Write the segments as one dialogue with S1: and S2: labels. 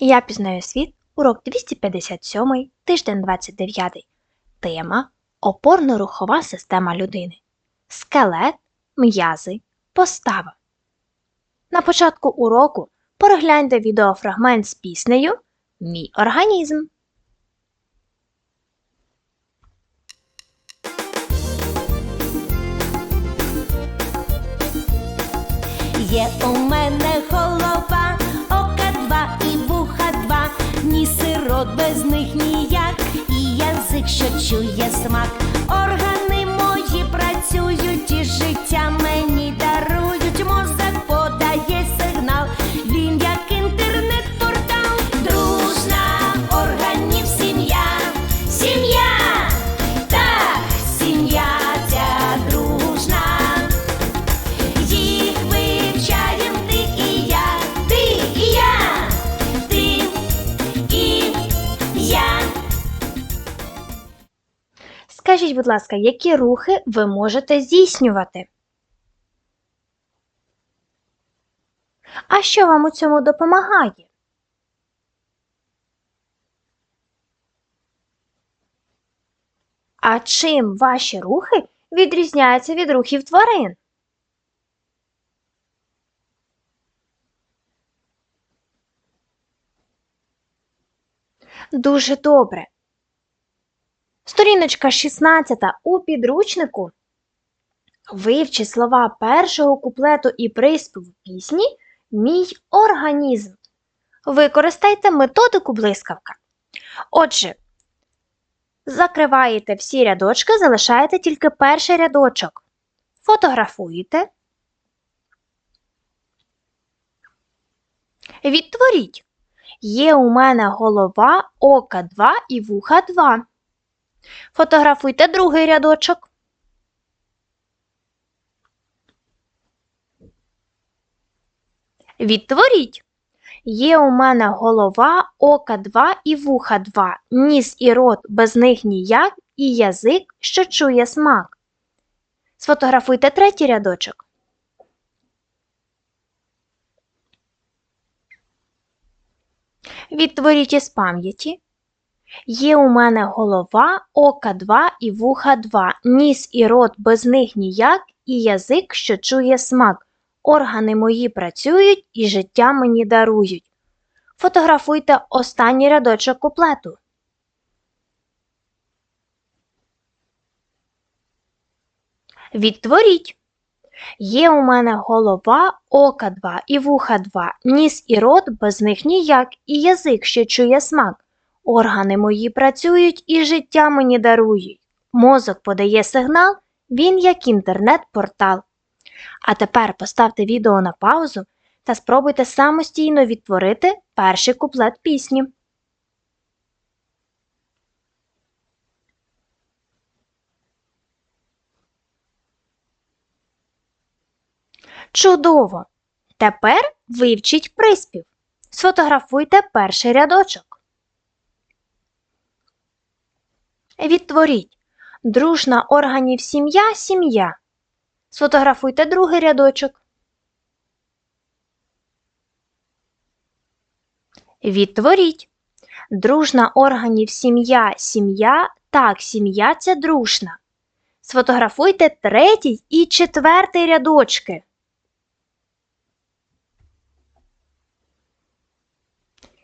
S1: Я пізнаю світ, урок 257, тиждень 29. Тема Опорно-рухова система людини. Скелет, м'язи, постава. На початку уроку перегляньте відеофрагмент з піснею Мій організм.
S2: Є у мене голова, сирот без них ніяк, і язик, що чує смак. Органи мої працюють
S1: будь ласка, які рухи ви можете здійснювати? А що вам у цьому допомагає? А чим ваші рухи відрізняються від рухів тварин? Дуже добре. Сторіночка 16 у підручнику. Вивчи слова першого куплету і приспіву пісні Мій організм. Використайте методику блискавка. Отже, закриваєте всі рядочки, залишаєте тільки перший рядочок. Фотографуєте. Відтворіть. Є у мене голова, ока 2 і вуха 2. Фотографуйте другий рядочок. Відтворіть. Є у мене голова, ока 2 і вуха 2, ніс і рот без них ніяк, і язик, що чує смак. Сфотографуйте третій рядочок. Відтворіть із пам'яті. Є у мене голова, ока 2 і вуха 2, ніс і рот без них ніяк, і язик, що чує смак. Органи мої працюють і життя мені дарують. Фотографуйте останній рядочок куплету. Відтворіть. Є у мене голова, ока 2 і вуха 2, ніс і рот без них ніяк, і язик, що чує смак. Органи мої працюють і життя мені дарують. Мозок подає сигнал, він як інтернет-портал. А тепер поставте відео на паузу та спробуйте самостійно відтворити перший куплет пісні. Чудово! Тепер вивчіть приспів. Сфотографуйте перший рядочок. Відтворіть. Дружна органів сім'я сім'я. Сфотографуйте другий рядочок. Відтворіть. Дружна органів сім'я сім'я. Так, сім'я це дружна. Сфотографуйте третій і четвертий рядочки.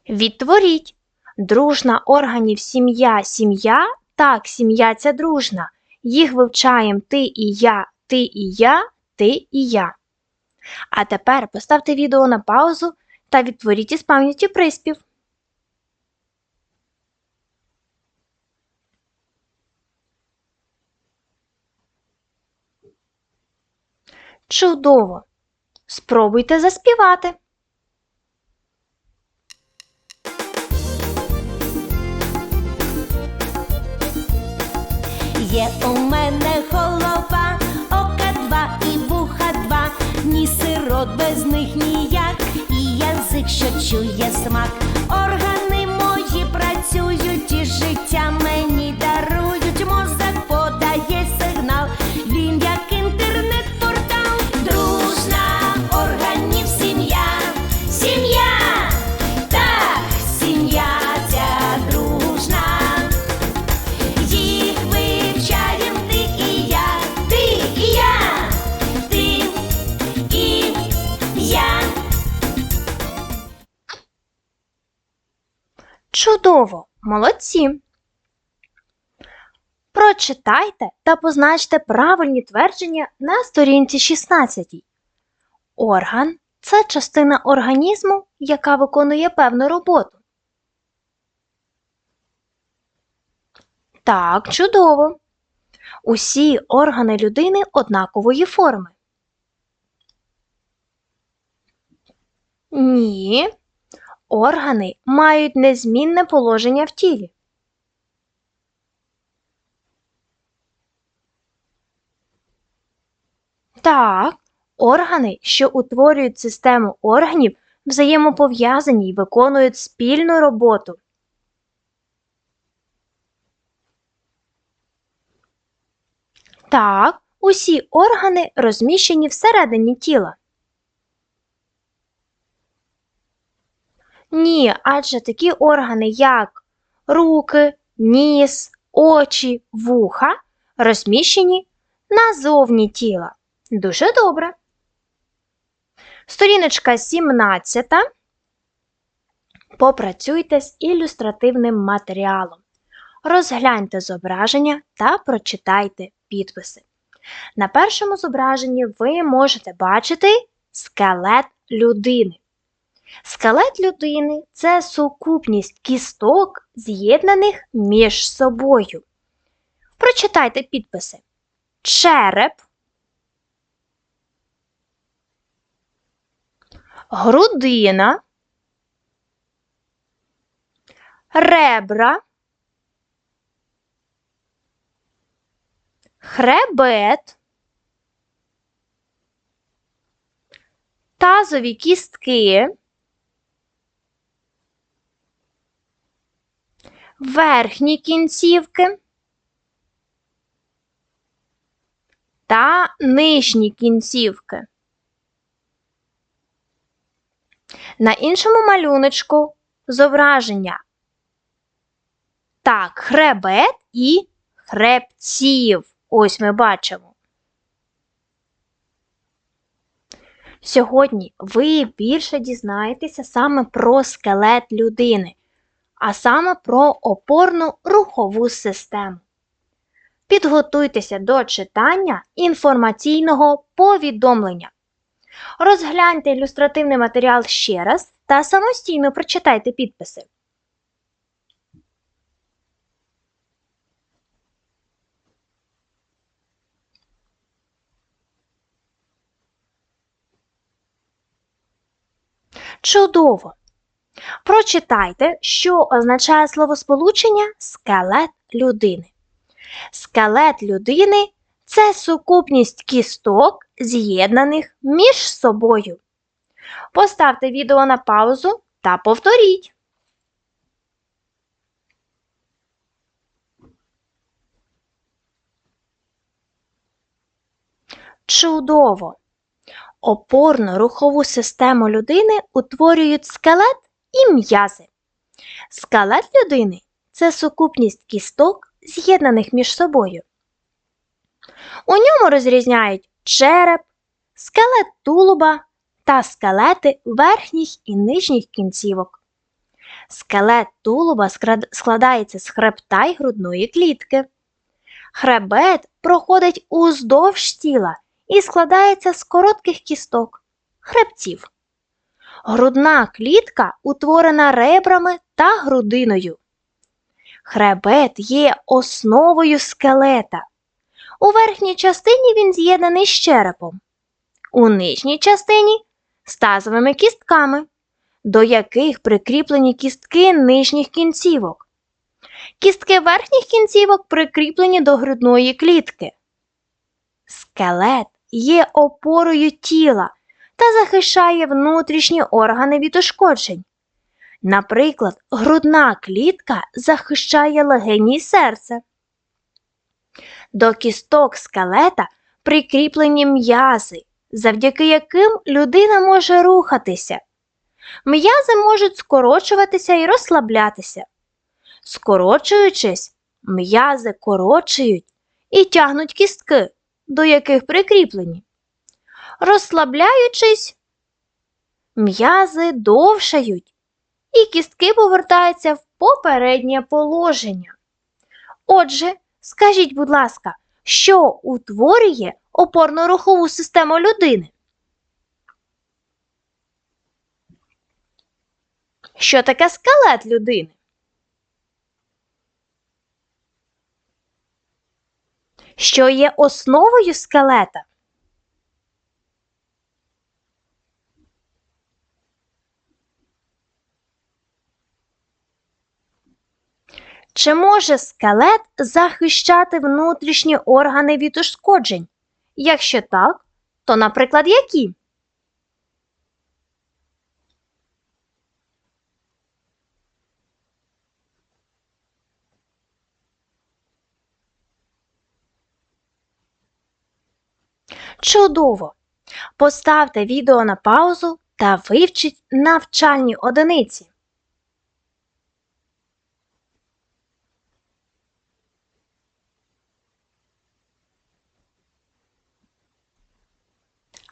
S1: Відтворіть. Дружна органів сім'я сім'я. Так, сім'я це дружна. Їх вивчаємо ти і я, ти і я, ти і я. А тепер поставте відео на паузу та відтворіть із пам'яті приспів. Чудово! Спробуйте заспівати.
S2: Є у мене голова, ока два і вуха два, ні сирот без них ніяк, і язик, що чує смак. Органи мої працюють і життя
S1: Чудово! Молодці! Прочитайте та позначте правильні твердження на сторінці 16. Орган це частина організму, яка виконує певну роботу. Так, чудово. Усі органи людини однакової форми. Ні. Органи мають незмінне положення в тілі. Так, органи, що утворюють систему органів, взаємопов'язані й виконують спільну роботу. Так, усі органи розміщені всередині тіла. Ні, адже такі органи, як руки, ніс, очі, вуха, розміщені назовні тіла. Дуже добре. Сторіночка 17. Попрацюйте з ілюстративним матеріалом. Розгляньте зображення та прочитайте підписи. На першому зображенні ви можете бачити скелет людини. Скелет людини це сукупність кісток, з'єднаних між собою. Прочитайте підписи. Череп, грудина, ребра, хребет, тазові кістки, верхні кінцівки та нижні кінцівки. На іншому малюночку зображення так, хребет і хребців. Ось ми бачимо. Сьогодні ви більше дізнаєтеся саме про скелет людини, а саме про опорну рухову систему. Підготуйтеся до читання інформаційного повідомлення. Розгляньте ілюстративний матеріал ще раз та самостійно прочитайте підписи. Чудово! Прочитайте, що означає словосполучення скелет людини. Скелет людини це сукупність кісток, з'єднаних між собою. Поставте відео на паузу та повторіть. Чудово! Опорно-рухову систему людини утворюють скелет і м'язи. Скелет людини це сукупність кісток, з'єднаних між собою. У ньому розрізняють череп, скелет тулуба та скелети верхніх і нижніх кінцівок. Скелет тулуба складається з хребта й грудної клітки. Хребет проходить уздовж тіла і складається з коротких кісток хребців. Грудна клітка утворена ребрами та грудиною. Хребет є основою скелета. У верхній частині він з'єднаний з черепом, у нижній частині з тазовими кістками, до яких прикріплені кістки нижніх кінцівок. Кістки верхніх кінцівок прикріплені до грудної клітки. Скелет є опорою тіла та захищає внутрішні органи від ушкоджень. Наприклад, грудна клітка захищає легені серце. До кісток скелета прикріплені м'язи, завдяки яким людина може рухатися. М'язи можуть скорочуватися і розслаблятися. Скорочуючись, м'язи корочують і тягнуть кістки, до яких прикріплені. Розслабляючись, м'язи довшають, і кістки повертаються в попереднє положення. Отже, скажіть, будь ласка, що утворює опорно-рухову систему людини? Що таке скелет людини? Що є основою скелета? Чи може скелет захищати внутрішні органи від ушкоджень? Якщо так, то, наприклад, які? Чудово! Поставте відео на паузу та вивчіть навчальні одиниці.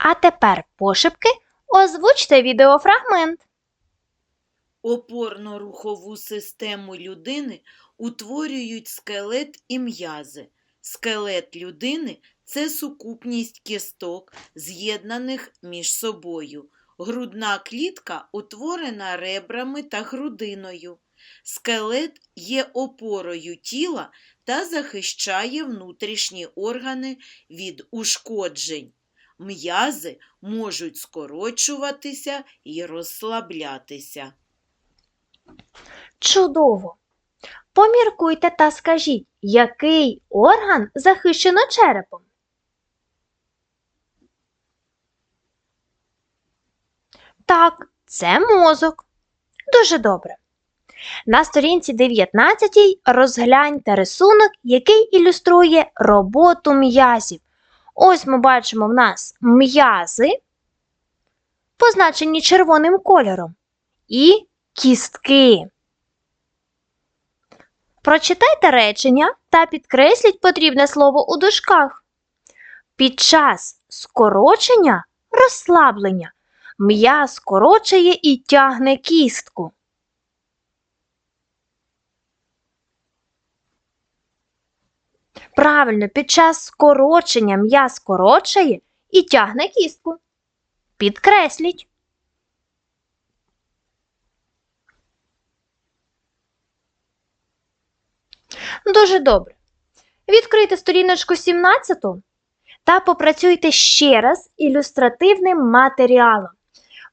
S1: А тепер пошепки озвучте відеофрагмент.
S3: Опорно-рухову систему людини утворюють скелет і м'язи. Скелет людини це сукупність кісток, з'єднаних між собою. Грудна клітка утворена ребрами та грудиною. Скелет є опорою тіла та захищає внутрішні органи від ушкоджень. М'язи можуть скорочуватися і розслаблятися.
S1: Чудово! Поміркуйте та скажіть, який орган захищено черепом? Так, це мозок. Дуже добре. На сторінці 19 розгляньте рисунок, який ілюструє роботу м'язів. Ось ми бачимо в нас м'язи, позначені червоним кольором, і кістки. Прочитайте речення та підкресліть потрібне слово у дужках. Під час скорочення розслаблення м'яз скорочує і тягне кістку. Правильно, під час скорочення м'яз скорочує і тягне кістку. Підкресліть. Дуже добре. Відкрийте сторіночку 17 та попрацюйте ще раз ілюстративним матеріалом.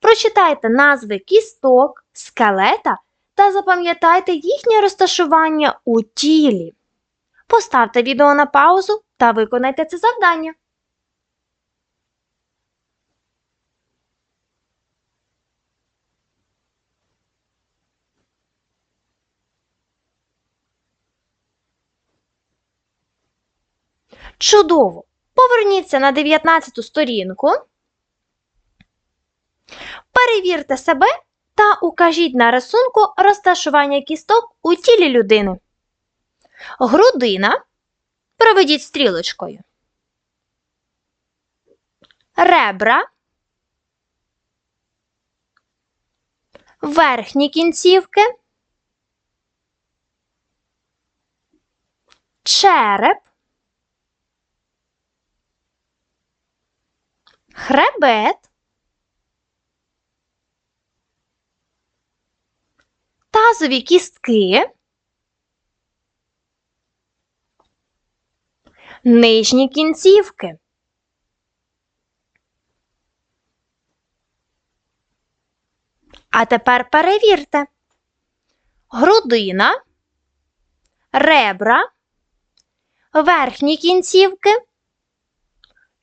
S1: Прочитайте назви кісток, скелета та запам'ятайте їхнє розташування у тілі. Поставте відео на паузу та виконайте це завдання. Чудово! Поверніться на 19 сторінку. Перевірте себе та укажіть на рисунку розташування кісток у тілі людини. Грудина. Проведіть стрілочкою. Ребра. Верхні кінцівки. Череп. Хребет. Тазові кістки. Нижні кінцівки. А тепер перевірте. Грудина, ребра, верхні кінцівки,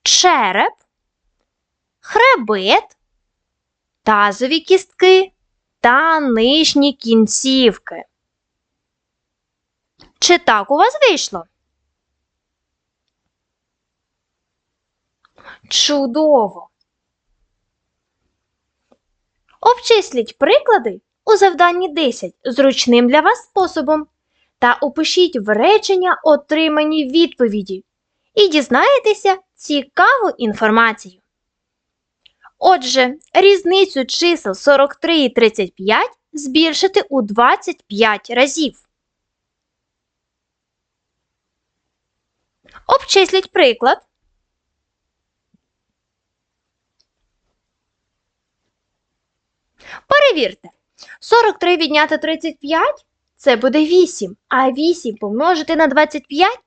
S1: череп, хребет, тазові кістки та нижні кінцівки. Чи так у вас вийшло? Чудово! Обчисліть приклади у завданні 10 зручним для вас способом та опишіть в речення отримані відповіді і дізнаєтеся цікаву інформацію. Отже, різницю чисел 43 і 35 збільшити у 25 разів? Обчисліть приклад. Перевірте. 43 відняти 35 це буде 8, а 8 помножити на 25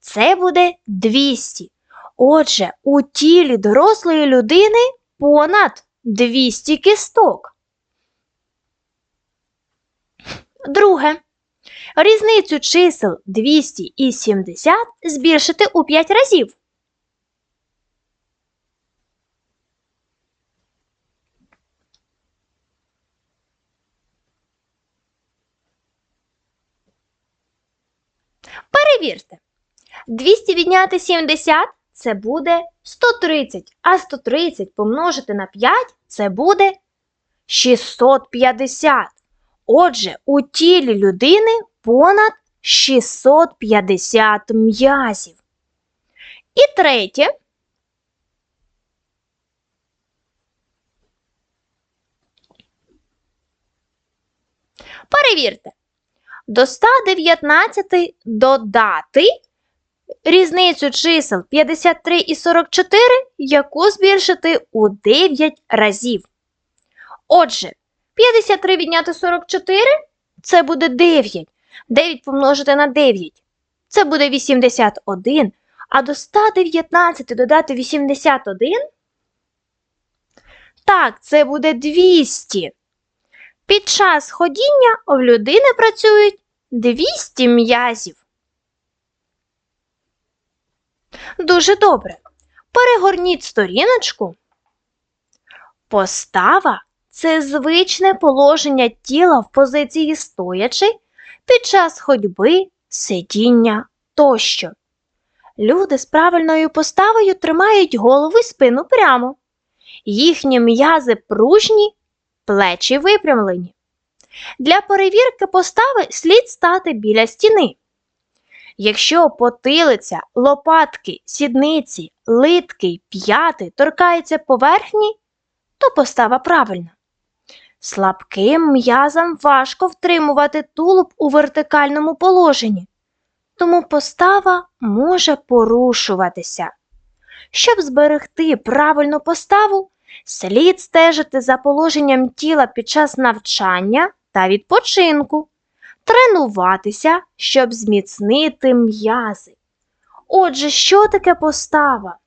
S1: це буде 200. Отже, у тілі дорослої людини понад 200 кісток. Друге. Різницю чисел 200 і 70 збільшити у 5 разів. Перевірте. 200 відняти 70 це буде 130, а 130 помножити на 5 це буде 650. Отже, у тілі людини понад 650 м'язів. І третє. Перевірте. До 119 додати різницю чисел 53 і 44, яку збільшити у 9 разів. Отже, 53 відняти 44 це буде 9. 9 помножити на 9 це буде 81. А до 119 додати 81 так, це буде 200. Під час ходіння в людини працюють 200 м'язів. Дуже добре. Перегорніть сторіночку. Постава це звичне положення тіла в позиції стоячи під час ходьби, сидіння тощо. Люди з правильною поставою тримають голову і спину прямо. Їхні м'язи пружні, плечі випрямлені. Для перевірки постави слід стати біля стіни. Якщо потилиця, лопатки, сідниці, литки, п'яти торкаються поверхні, то постава правильна. Слабким м'язам важко втримувати тулуб у вертикальному положенні, тому постава може порушуватися. Щоб зберегти правильну поставу, слід стежити за положенням тіла під час навчання та відпочинку, тренуватися, щоб зміцнити м'язи. Отже, що таке постава?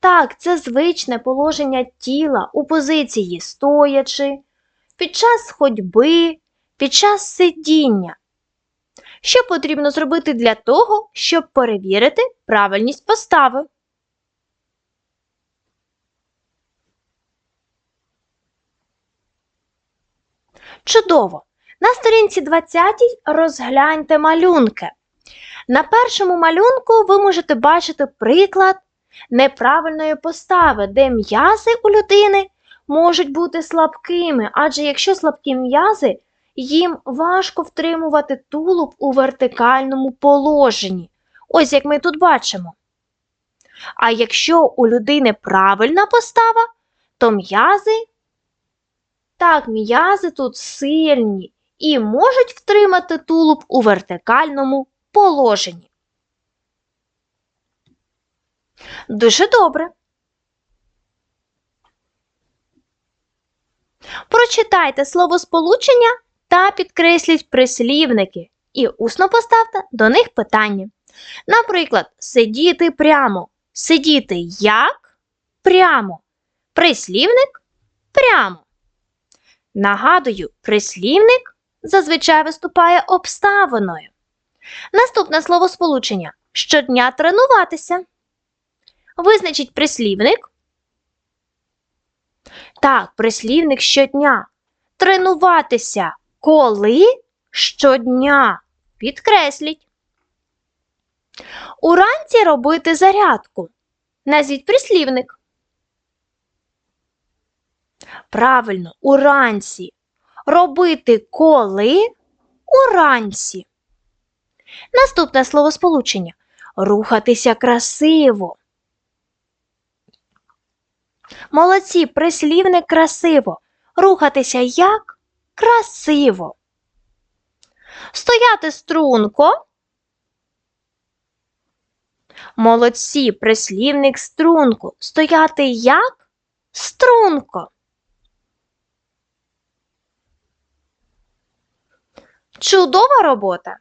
S1: Так, це звичне положення тіла у позиції стоячи, під час ходьби, під час сидіння. Що потрібно зробити для того, щоб перевірити правильність постави? Чудово! На сторінці 20 розгляньте малюнки. На першому малюнку ви можете бачити приклад неправильної постави, де м'язи у людини можуть бути слабкими, адже якщо слабкі м'язи, їм важко втримувати тулуб у вертикальному положенні. Ось як ми тут бачимо. А якщо у людини правильна постава, то м'язи, так, м'язи тут сильні і можуть втримати тулуб у вертикальному положенні. Дуже добре. Прочитайте словосполучення та підкресліть прислівники і усно поставте до них питання. Наприклад, сидіти прямо. Сидіти як? Прямо. Прислівник прямо. Нагадую, прислівник зазвичай виступає обставиною. Наступне словосполучення щодня тренуватися. Визначіть прислівник. Так, прислівник щодня. Тренуватися коли щодня. Підкресліть. Уранці робити зарядку. Назвіть прислівник. Правильно, уранці. Робити коли уранці. Наступне словосполучення. Рухатися красиво. Молодці, прислівник красиво. Рухатися як? Красиво. Стояти струнко. Молодці, прислівник струнко. Стояти як? Струнко. Чудова робота!